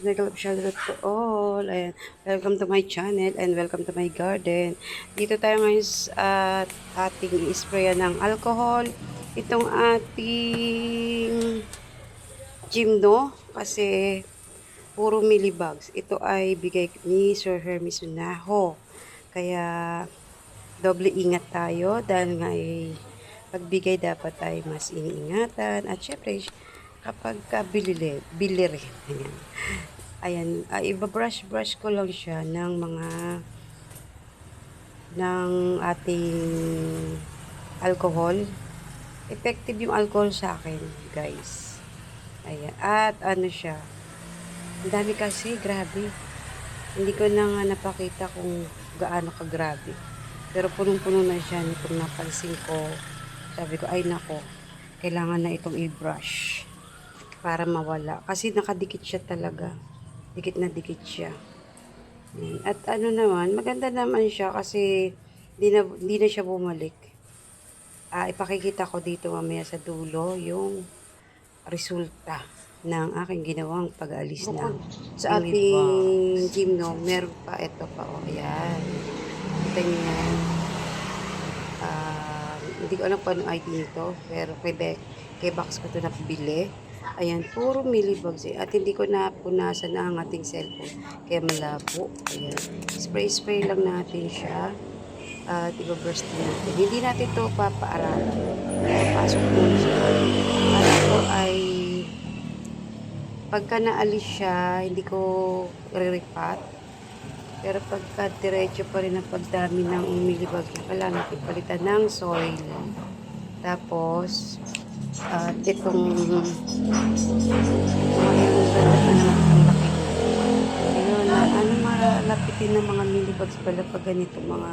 Snuggle shout out to all. Ayan. Welcome to my channel and welcome to my garden. Dito tayo ngayon sa at ating i-sprayan ng alcohol. Itong ating gymno kasi puro millibugs. Ito ay bigay ni Sir Hermes Unaho. Kaya doble ingat tayo dahil nga ay pagbigay dapat ay mas iniingatan at syempre kapag ka bilili, bili rin. Ayan. Ayan, ay iba-brush brush ko lang siya ng mga ng ating alcohol. Effective yung alcohol sa akin, guys. Ayan. At ano siya, ang dami kasi, grabe. Hindi ko na nga napakita kung gaano ka grabe. Pero punong-puno na siya nitong napansin ko. Sabi ko, ay nako, kailangan na itong i-brush para mawala. Kasi nakadikit siya talaga. Dikit na dikit siya. Ayan. At ano naman, maganda naman siya kasi di na, di na siya bumalik. Ah, ipakikita ko dito mamaya sa dulo yung resulta ng aking ginawang pag-aalis ng sa ating gym no, meron pa ito pa oh, ayan. Kita niyo yan. Ah, hindi ko alam anong ID nito, pero kay, kay Box ko ito napibili. Ayan, puro millibugs eh. At hindi ko na punasan na ang ating cellphone. Kaya malabo. Ayan. Spray-spray lang natin siya. At i-burst natin. Hindi natin ito papaaralan. Papasok muna siya. Para ito ay pagka naalis siya, hindi ko re-repat. Pero pagka diretso pa rin ang pagdami ng umilibag kailangan natin palitan ng soil. Tapos, at itong ayun, ano malapitin ng mga millibugs pala pag ganito mga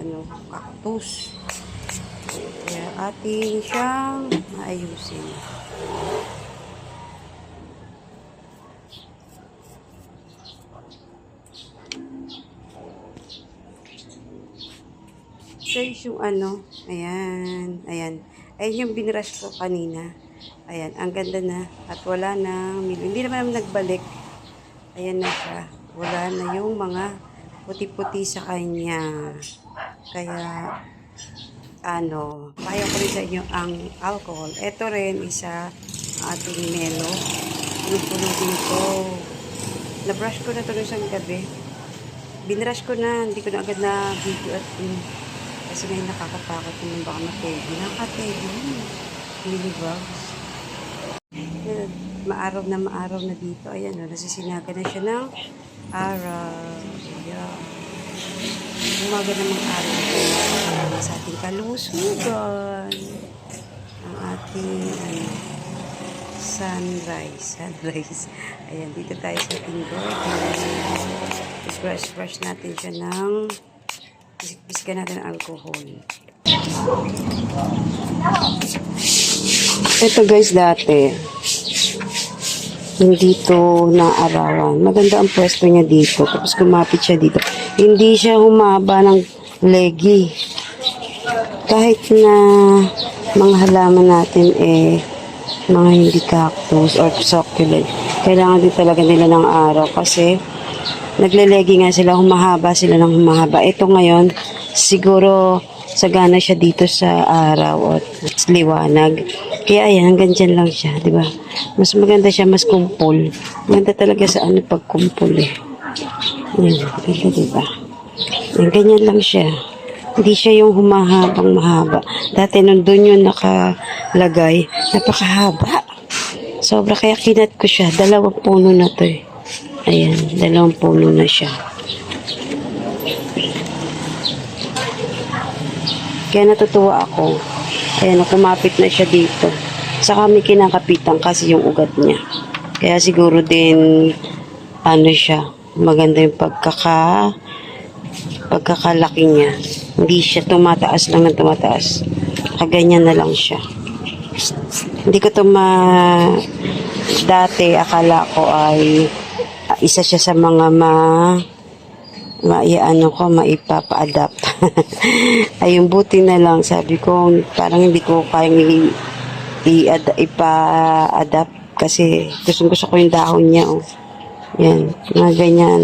ano, cactus. Kaya atin siyang maayusin. Guys, yung ano, ayan, ayan. Ayan yung binrush ko kanina. Ayan, ang ganda na. At wala na, hindi naman nagbalik. Ayan na siya. Wala na yung mga puti-puti sa kanya. Kaya, ano, kaya ko rin sa inyo ang alcohol. Ito rin, isa ating melo. Puno-puno din to. Na-brush ko na to nung isang gabi. Binrush ko na, hindi ko na agad na video at um, kasi ngayon nakakatakot naman baka mategi. Nakategi yun. Millibugs. Maaraw na maaraw na dito. Ayan, o, nasisinaga na siya ng araw. Ayan. Umaga namang araw. Ayan, sa ating kalusugan. Ang ating ano, sunrise. Sunrise. Ayan, dito tayo sa ating garden. Brush-brush natin siya ng Pisika natin ang alcohol. Ito guys dati, hindi to naarawan. Maganda ang pwesto niya dito. Tapos kumapit siya dito. Hindi siya humaba ng legi. Kahit na mga halaman natin eh mga hindi cactus or succulent. Kailangan din talaga nila ng araw kasi naglelegi nga sila, humahaba sila ng humahaba. Ito ngayon, siguro sagana siya dito sa araw at liwanag. Kaya ayan, hanggang dyan lang siya, di ba? Mas maganda siya, mas kumpul. Maganda talaga sa ano pag kumpul eh. Ayan, ganda di ba? Ayan, ganyan lang siya. Hindi siya yung humahabang mahaba. Dati nung doon yung nakalagay, napakahaba. Sobra kaya kinat ko siya. Dalawang puno na to eh. Ayan, dalawang puno na siya. Kaya natutuwa ako. Ayan, kumapit na siya dito. Saka may kinakapitan kasi yung ugat niya. Kaya siguro din, ano siya, maganda yung pagkaka, pagkakalaki niya. Hindi siya tumataas lang ng tumataas. Kaganyan na lang siya. Hindi ko to ma... Dati, akala ko ay isa siya sa mga ma maiano ko, maipapa-adapt. Ayun, buti na lang. Sabi ko, parang hindi ko kayang i- i- ipa-adapt kasi gusto gusto ko yung dahon niya. Oh. Yan, mga ganyan.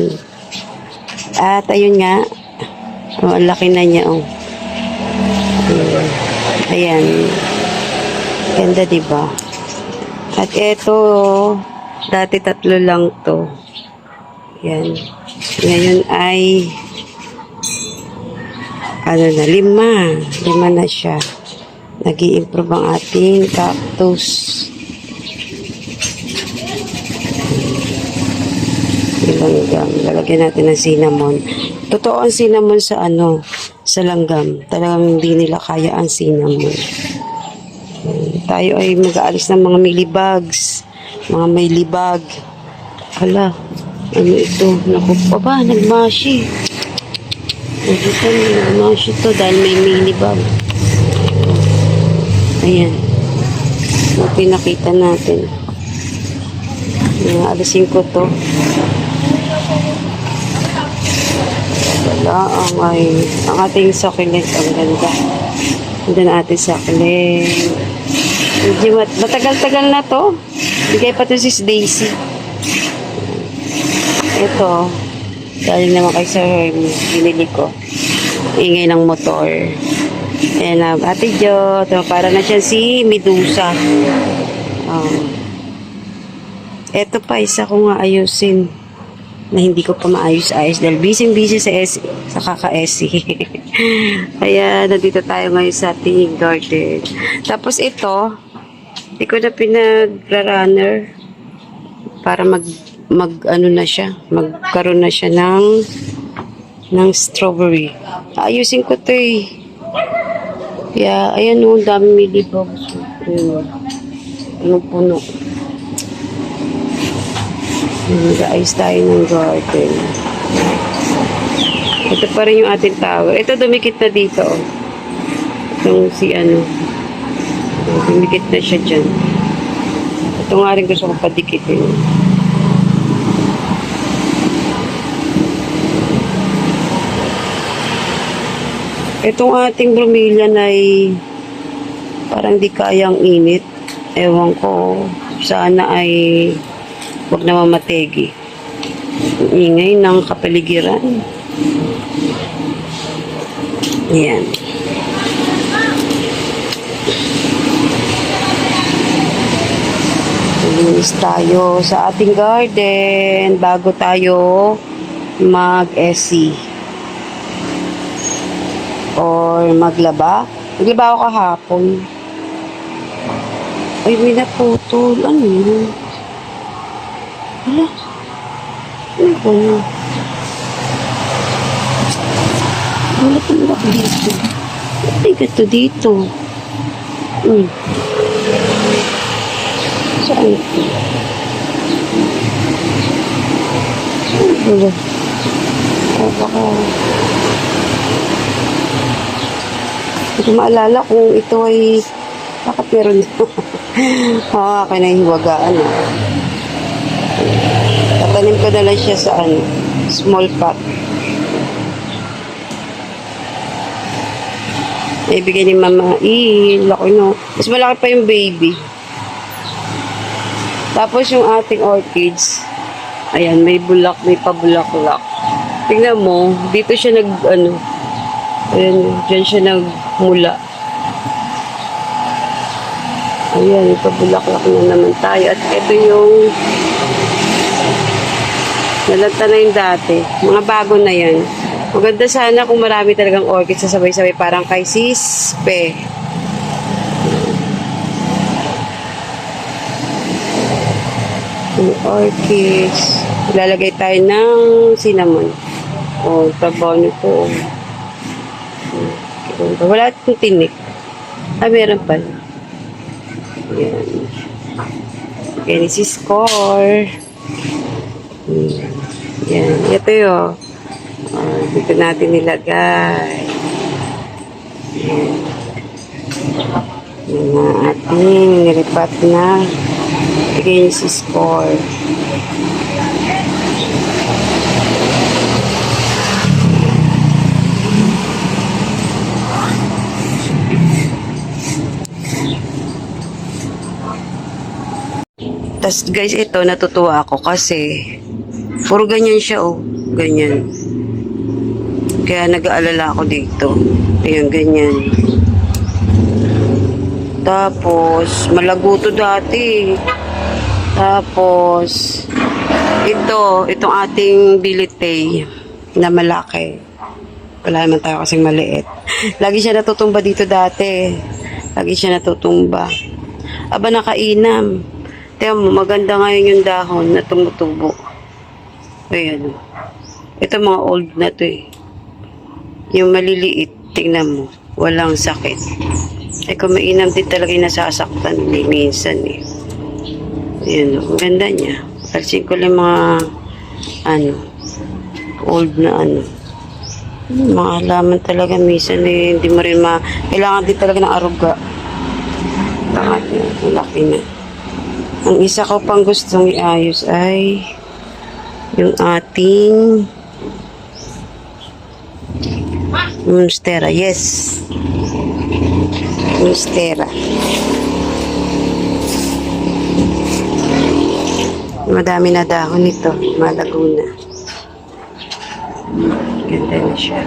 At ayun nga, oh, laki na niya, oh. Ayan. Ganda, di ba? At ito, dati tatlo lang to. Yan. Ngayon ay, ano na, lima. Lima na siya. nag improve ang ating cactus. Langgam. Lalagyan natin ng cinnamon. Totoo ang cinnamon sa ano, sa langgam. Talagang hindi nila kaya ang cinnamon. Tayo ay mag-aalis ng mga millibugs, mga may libag. Hala, ano ito? Naku pa ba? Nagmashi. Nakita mo, nagmashi to dahil may millibug. Ayan. Yung pinakita natin. Alisin ko to. Wala ang ay ang ating succulent ang ganda. Ganda na ating succulent. Matagal-tagal na to. Bigay pa to si Daisy. Ito. Galing naman kay Sir Hermes. Binili ko. Ingay ng motor. Ayan na. Ate Jo. Ito, para na siya si Medusa. Oh. Ito pa, isa ko nga ayusin na hindi ko pa maayos-ayos dahil busy-busy sa S sa kaka-SC. Kaya nandito tayo ngayon sa ating garden. Tapos ito, hindi ko na pinag-runner para mag mag ano na siya, magkaroon na siya ng ng strawberry. Ayusin ko 'to eh. Kaya ayan oh, dami millibugs. Ayun. Puno-puno. Nag-ayos tayo ng garden. Ito pa rin yung ating tower. Ito dumikit na dito. Oh. Itong si ano. Dumikit na siya dyan. Ito nga rin gusto ko padikitin. Itong ating bromelian ay parang di kayang init. Ewan ko. Sana ay huwag na mamategi. Ingay ng kapaligiran. Ayan. Linis tayo sa ating garden bago tayo mag-SC or maglaba. Naglaba ako kahapon. Ay, may naputol. Ano yun? Wala. Ano ba yun? Wala pa nila dito. Ay, gato dito. Hmm. Saan ito? Wala? Oh, baka... Hindi maalala kung ito ay... Bakit meron dito? ah, akin na hiwagaan. Ah. Tatanim ko na lang siya sa ano, small pot. Ibigay ni mama, eh, laki no. Mas malaki pa yung baby. Tapos yung ating orchids, ayan, may bulak, may pabulak-lak. Tingnan mo, dito siya nag, ano, ayan, dyan siya nagmula. Ayan, pabulak-lak na naman tayo. At ito yung nalanta na yung dati. Mga bago na yan. Maganda sana kung marami talagang orchids sa sabay-sabay parang kay Sispe. Yung orchids. Ilalagay tayo ng cinnamon. O, oh, tabaw nito. Oh. Wala itong tinik. Ah, meron pala. Yan. Yan, si score. Hmm. Yan. Ito yun. Oh, dito natin nilagay. Yan. Yan na ating nilipat na. Si score. Tapos guys, ito natutuwa ako kasi Puro ganyan siya, oh. Ganyan. Kaya nag-aalala ako dito. Ayan, ganyan. Tapos, malago to dati. Tapos, ito, itong ating bilitay na malaki. Wala naman tayo kasing maliit. Lagi siya natutumba dito dati. Lagi siya natutumba. Aba, nakainam. Tingnan mo, maganda ngayon yung dahon na tumutubo. Ayan. oh. Ito mga old na to eh. Yung maliliit, tingnan mo. Walang sakit. Eh kung mainam din talaga yung nasasaktan ni minsan eh. Ayan o, ang ganda niya. Alsin ko lang mga ano, old na ano. Mga halaman talaga minsan eh, hindi mo rin ma... Kailangan din talaga ng aruga. Niya, ang laki na. Ang isa ko pang gustong iayos ay yung ating Monstera. Yes. Monstera. Madami na dahon nito. Malago na. Ganda na siya.